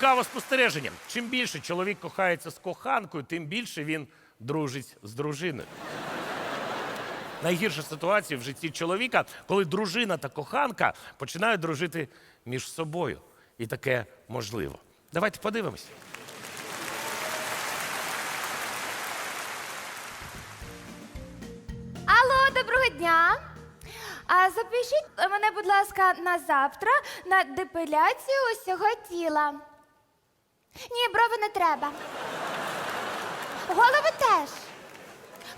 Цікаве спостереження. Чим більше чоловік кохається з коханкою, тим більше він дружить з дружиною. Найгірша ситуація в житті чоловіка, коли дружина та коханка починають дружити між собою. І таке можливо. Давайте подивимось. Алло, доброго дня. А запишіть мене, будь ласка, на завтра на депиляцію усього тіла. Ні, брови не треба. Голови теж.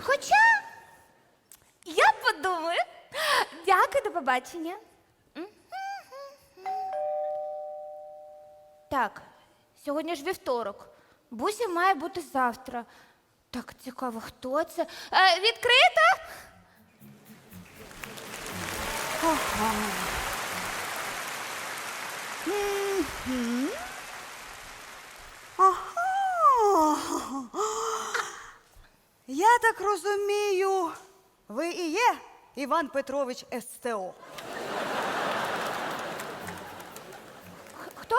Хоча я подумаю. Дякую, до побачення. Так, сьогодні ж вівторок. Буся має бути завтра. Так цікаво, хто це? Е, відкрито? Я так розумію, ви і є Іван Петрович СТО. Хто?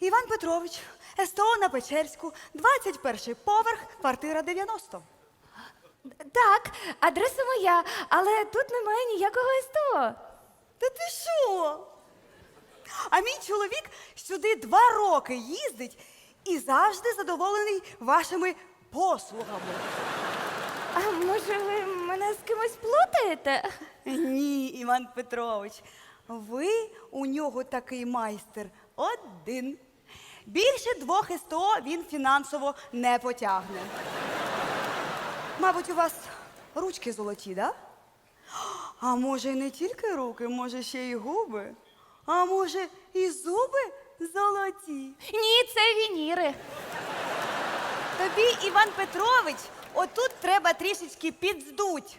Іван Петрович, СТО на Печерську, 21 поверх, квартира 90. Так, адреса моя, але тут немає ніякого СТО. Та ти що? А мій чоловік сюди два роки їздить і завжди задоволений вашими послугами. А може ви мене з кимось плутаєте? Ні, Іван Петрович, ви у нього такий майстер один. Більше двох СТО він фінансово не потягне. Мабуть, у вас ручки золоті, да? А може, і не тільки руки, може, ще й губи. А може, і зуби золоті. Ні, це вініри. Тобі, Іван Петрович, отут треба трішечки підздуть.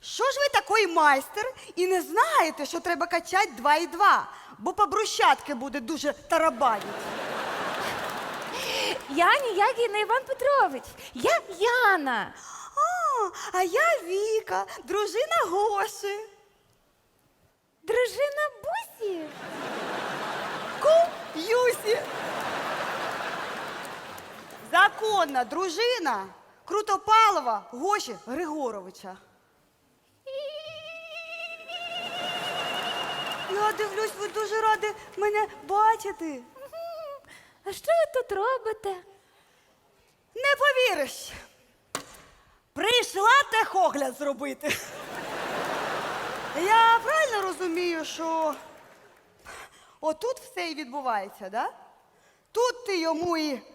Що ж ви такий майстер і не знаєте, що треба качати два і два, бо по брусчатки буде дуже тарабанити. Я ніякий не Іван Петрович. Я Яна. А, а я Віка, дружина Гоші. Дружина Бусі. Ку Юсі. Законна дружина Крутопалова Гоші Григоровича. Я дивлюсь, ви дуже раді мене бачити. А що ви тут робите? Не повіриш. Прийшла техогляд зробити. Я правильно розумію, що отут все і відбувається, да? Тут ти йому і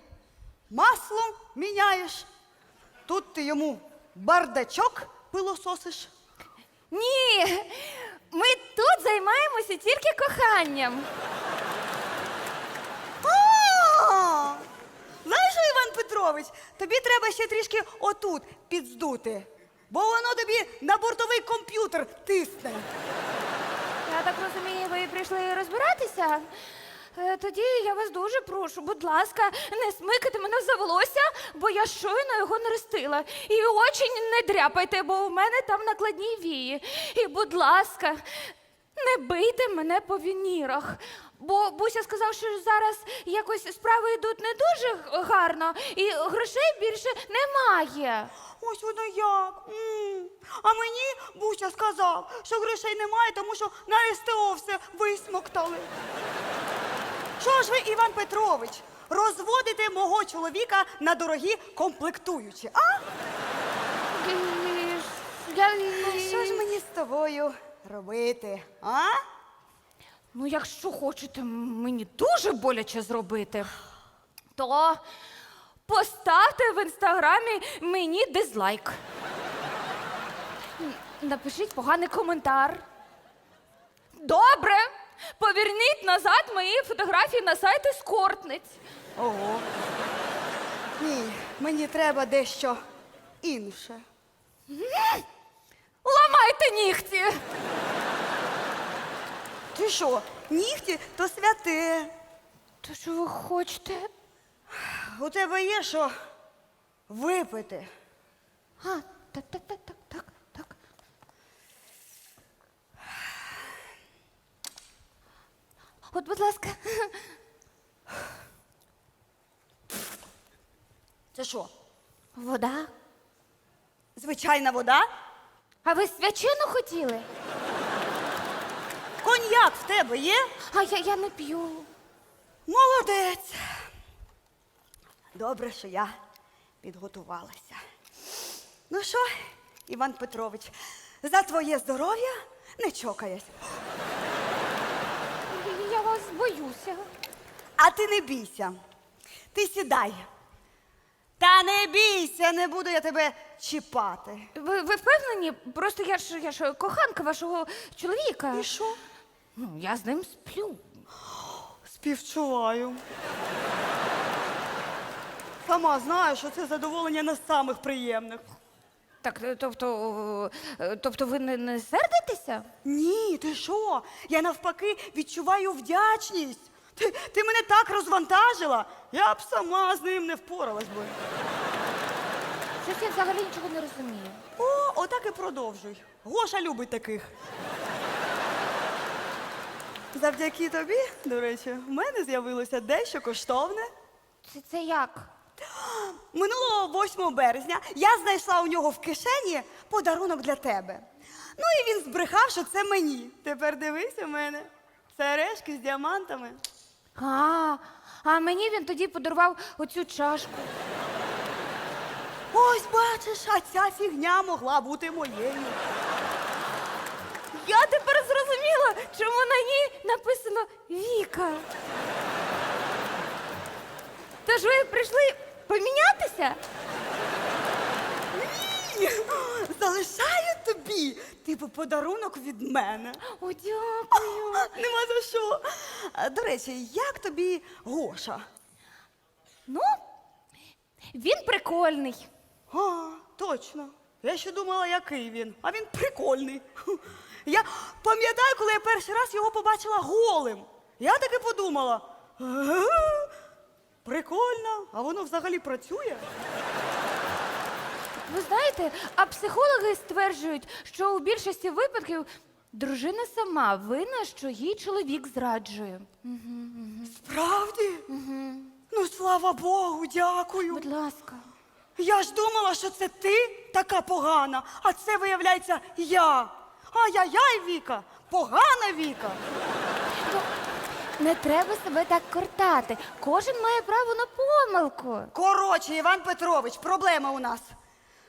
масло міняєш, тут ти йому бардачок пилососиш. Ні, ми тут займаємося тільки коханням. А! Знаєш, що, Іван Петрович, тобі треба ще трішки отут підздути, бо воно тобі на бортовий комп'ютер тисне. Я так розумію, ви прийшли розбиратися. Е, Тоді я вас дуже прошу, будь ласка, не смикайте мене за волосся, бо я щойно його наростила. І очі не дряпайте, бо у мене там накладні вії. І, будь ласка, не бийте мене по вінірах. Бо Буся сказав, що зараз якось справи йдуть не дуже гарно, і грошей більше немає. Ось воно як. А мені Буся сказав, що грошей немає, тому що на СТО все висмоктали. Що ж ви, Іван Петрович, розводите мого чоловіка на дорогі комплектуючі, а? Я... Що ж мені з тобою робити, а? Ну, якщо хочете мені дуже боляче зробити, то поставте в інстаграмі мені дизлайк. Напишіть поганий коментар. Добре. Поверніть назад мої фотографії на сайт ескортниць. Ого. Ні, мені треба дещо інше. Ламайте нігті. Ти що, нігті то святе. То що ви хочете? У тебе є що випити? А, так, так, так, так, так, От, будь ласка. Це що? Вода? Звичайна вода? А ви свячину хотіли? Коньяк в тебе є? А я, я не п'ю. Молодець. Добре, що я підготувалася. Ну що, Іван Петрович, за твоє здоров'я не чокаєш. Вас боюся. А ти не бійся. Ти сідай. Та не бійся, не буду я тебе чіпати. Ви, ви впевнені? Просто я ж я ж коханка вашого чоловіка. І що? Ну, я з ним сплю. Співчуваю. Сама знаю, що це задоволення не з самих приємних. Так, е, тобто, е, тобто ви не, не сердитеся? Ні, ти що? Я навпаки відчуваю вдячність. Ти, ти мене так розвантажила, я б сама з ним не впоралась би. Щось я взагалі нічого не розумію. О, отак і продовжуй. Гоша любить таких. Завдяки тобі, до речі, в мене з'явилося дещо коштовне. Це, це як? Минулого 8 березня я знайшла у нього в кишені подарунок для тебе. Ну і він збрехав, що це мені. Тепер дивись у мене. Сережки з діамантами. А, а мені він тоді подарував оцю чашку. Ось бачиш, а ця фігня могла бути моєю. Я тепер зрозуміла, чому на ній написано Віка. Тож ви прийшли помінятися? Ні, Залишаю тобі, типу, подарунок від мене. О, дякую. Нема за що. До речі, як тобі Гоша? Ну, він прикольний. А, точно. Я ще думала, який він. А він прикольний. Я пам'ятаю, коли я перший раз його побачила голим. Я таки подумала. «Ага, Прикольно, а воно взагалі працює. Ви знаєте, а психологи стверджують, що у більшості випадків дружина сама винна, що їй чоловік зраджує. Справді? Ну, слава Богу, дякую. Будь ласка. Я ж думала, що це ти така погана, а це виявляється я. Ай-яй-яй, Віка, погана Віка. Ну, не треба себе так кортати. Кожен має право на помилку. Коротше, Іван Петрович, проблема у нас.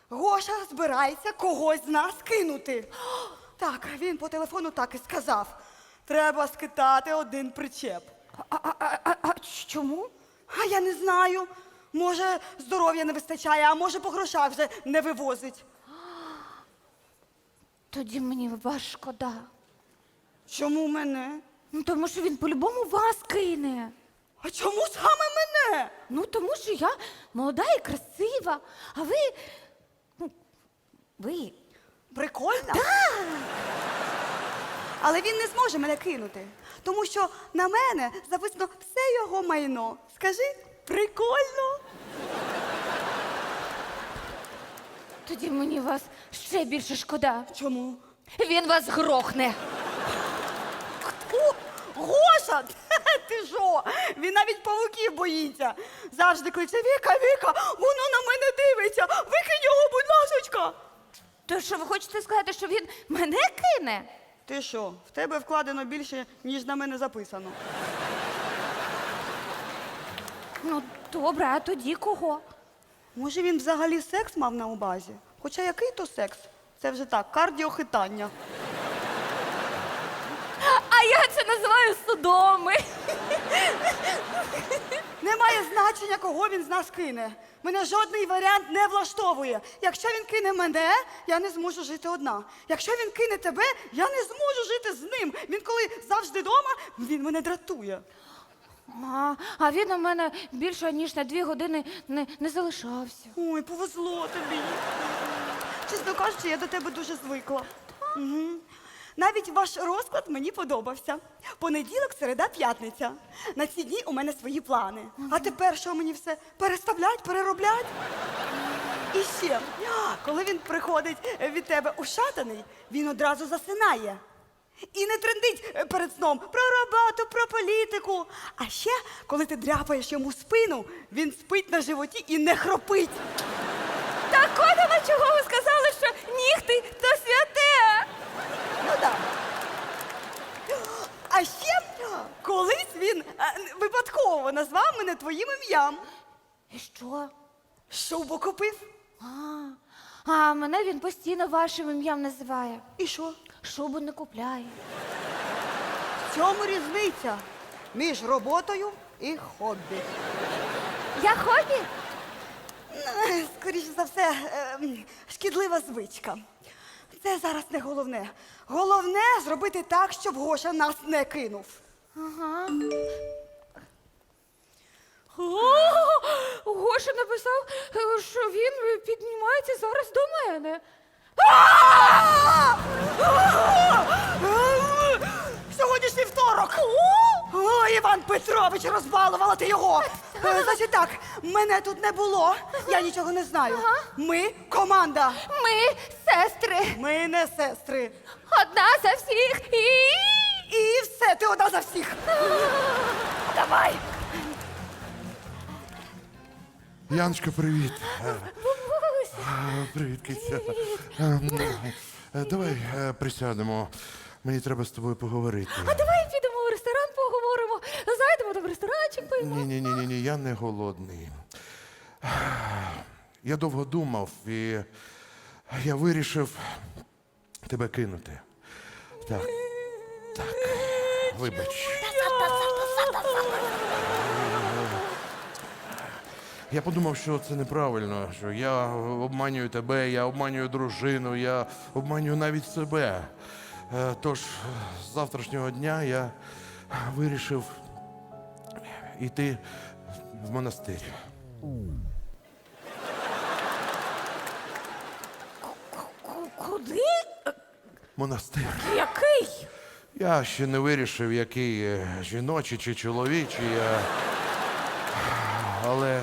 Гоша збирається когось з нас кинути. Так, він по телефону так і сказав. Треба скитати один причеп. А, а, а, а, а чому? А я не знаю. Може, здоров'я не вистачає, а може по грошах вже не вивозить. Тоді мені вас шкода. Чому мене? Ну, тому що він по-любому вас кине. А чому саме мене? Ну, тому що я молода і красива, а ви. Ну, ви. Прикольно? Але він не зможе мене кинути, тому що на мене записано все його майно. Скажи, прикольно? Тоді мені вас ще більше шкода. Чому? Він вас грохне. Гоша! Ти що? Він навіть павуків боїться. Завжди кличе Віка, Віка, воно на мене дивиться. Викинь його, будь ласочка. То що ви хочете сказати, що він мене кине? Ти що, в тебе вкладено більше, ніж на мене записано. Ну, добре, а тоді кого? Може, він взагалі секс мав на увазі? Хоча який то секс? Це вже так, кардіохитання. А я це називаю судоми. Немає значення, кого він з нас кине. Мене жодний варіант не влаштовує. Якщо він кине мене, я не зможу жити одна. Якщо він кине тебе, я не зможу жити з ним. Він коли завжди вдома, він мене дратує. А, а він у мене більше ніж на дві години не, не залишався. Ой, повезло тобі. Чесно кажучи, я до тебе дуже звикла. Угу. Навіть ваш розклад мені подобався. Понеділок, середа, п'ятниця. На ці дні у мене свої плани. А тепер що мені все переставлять, перероблять? І ще, коли він приходить від тебе ушатаний, він одразу засинає. І не трендить е, перед сном про роботу, про політику. А ще, коли ти дряпаєш йому спину, він спить на животі і не хропить. Так от чого ви сказали, що нігти то святе. Так. А ще колись він е, випадково назвав мене твоїм ім'ям. І що? Шубу купив. А, а мене він постійно вашим ім'ям називає. І що? Шубу не купляє. В цьому різниця між роботою і хобі. Я хобі? Ну, Скоріше за все, ем, шкідлива звичка. Це зараз не головне. Головне зробити так, щоб Гоша нас не кинув. Ага. О, Гоша написав, е, що він е, піднімається зараз до мене. Сьогоднішній второк. О, Іван Петрович, розбалувала ти його. Е, Значить так, мене тут не було. Я нічого не знаю. Ми команда. Ми сестри. Ми не сестри. Одна за всіх і. І все, ти одна за всіх. Давай. Яночка, привіт. Е, Привіт, киця. Е, е, Давай е, присядемо. Мені треба з тобою поговорити. А давай підемо в ресторан, поговоримо. Зайдемо там в ресторанчик поїмо. Ні, ні, ні, ні, ні, я не голодний. Я довго думав і я вирішив тебе кинути. Так. Так. Вибач. Я подумав, що це неправильно, що я обманюю тебе, я обманюю дружину, я обманюю навіть себе. Е, Тож з завтрашнього дня я вирішив йти в монастир. Куди? Монастир. Який? Я ще не вирішив, який е, жіночий чи чоловічий, е, але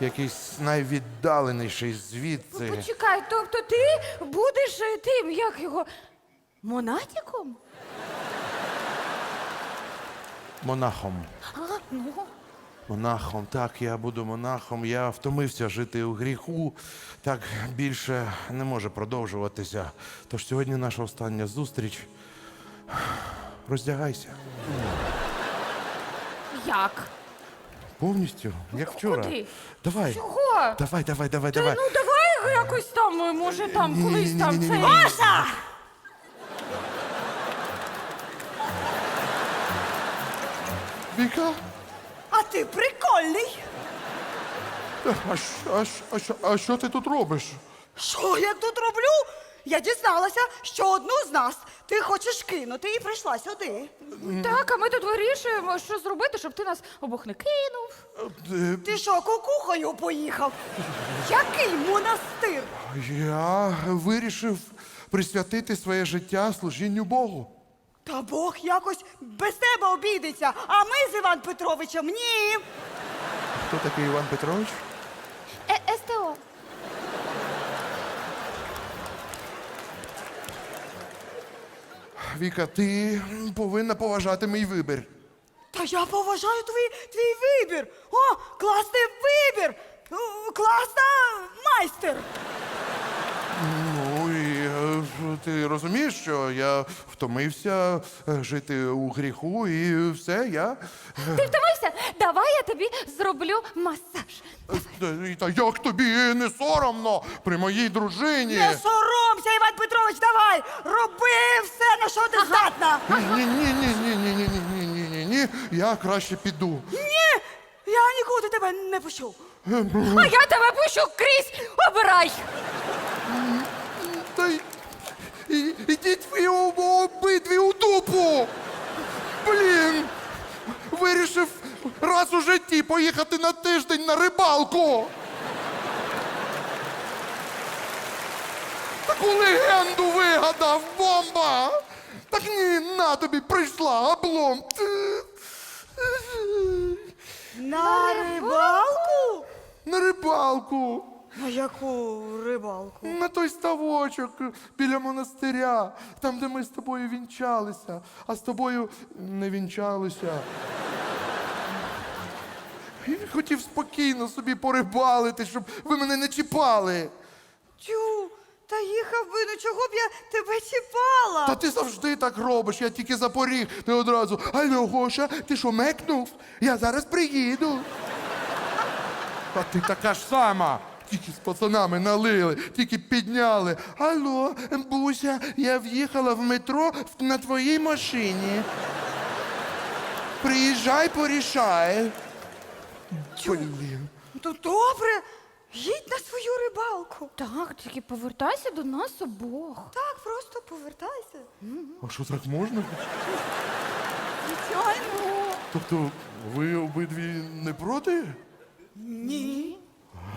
якийсь найвіддаленіший звідси. Почекай, тобто ти будеш е, тим, як його монатіком? Монахом. А, ну. Монахом, так, я буду монахом. Я втомився жити у гріху. Так більше не може продовжуватися. Тож сьогодні наша остання зустріч. Роздягайся. Як? Повністю, як вчора. Куди? Давай. Чого? Давай, давай, давай, Та давай. ну давай якось там, може там колись там ні, ні, цей. Гоша! Віка? Ти прикольний. А, що- а, що- а, що- а що ти тут робиш? Що я тут роблю? Я дізналася, що одну з нас ти хочеш кинути і прийшла сюди. Так, а ми тут вирішуємо, що зробити, щоб ти нас обох не кинув. Е, Ти що, кукухою поїхав? Який монастир? Я вирішив присвятити своє життя служінню Богу. Та Бог якось без тебе обійдеться, а ми з Іван Петровичем ні. Хто такий Іван Петрович? Е, СТО. Віка, ти повинна поважати мій вибір. Та я поважаю твій, твій вибір. О, класний вибір! Класна майстер! Ну ти розумієш, що я втомився е, жити у гріху, і все, я. Ти втомився? Давай я тобі зроблю масаж. Е, Та як тобі не соромно при моїй дружині? Не соромся, Іван Петрович, давай! Роби все, на що ти здатна! Ні, ні, ні, ні, ні, ні, ні, ні, ні, ні, ні. Я краще піду. Ні! Я нікуди тебе не пущу. А я тебе пущу крізь. Обирай. Та й і- ідіть ви об- обидві у дупу! Блін! Вирішив раз у житті поїхати на тиждень на рибалку. Таку легенду вигадав бомба! Так ні, на тобі прийшла облом. На рибалку? На рибалку. На яку рибалку? На той ставочок біля монастиря, там, де ми з тобою вінчалися, а з тобою не вінчалися. І хотів спокійно собі порибалити, щоб ви мене не чіпали. Тю, та їхав би, ну чого б я тебе чіпала? Та ти завжди так робиш, я тільки запоріг, ти одразу. Алло, Гоша, ти що, мекнув? Я зараз приїду. А ти така ж сама. Тільки з пацанами налили, тільки підняли. Алло, Буся, я в'їхала в метро на твоїй машині. Приїжджай, порішай. Блін. Ну добре, їдь на свою рибалку. Так, тільки повертайся до нас обох. Так, просто повертайся. А що так можна? Звичайно. Тобто ви обидві не проти? Ні.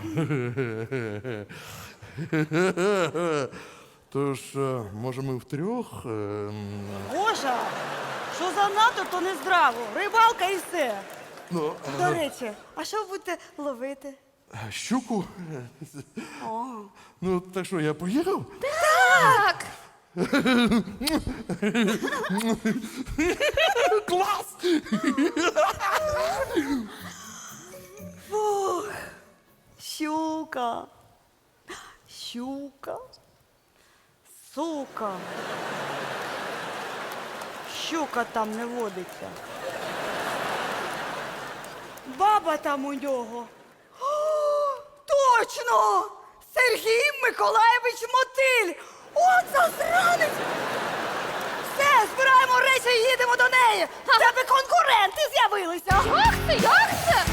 Тож, е, може, ми втрьох? е, Боже, що занадто, то не здраво. Рибалка і все. Ну, До речі, а що будете ловити? е, щуку? О, Ну, так що, я поїхав? Так. Клас! Щука. Щука. Сука. Щука там не водиться. Баба там у нього. О, точно! Сергій Миколаєвич Мотиль! От засранець! Все, збираємо речі і їдемо до неї! В Тебе конкуренти з'явилися! Як це? Як це?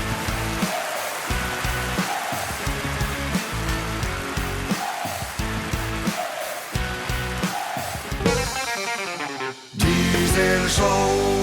年少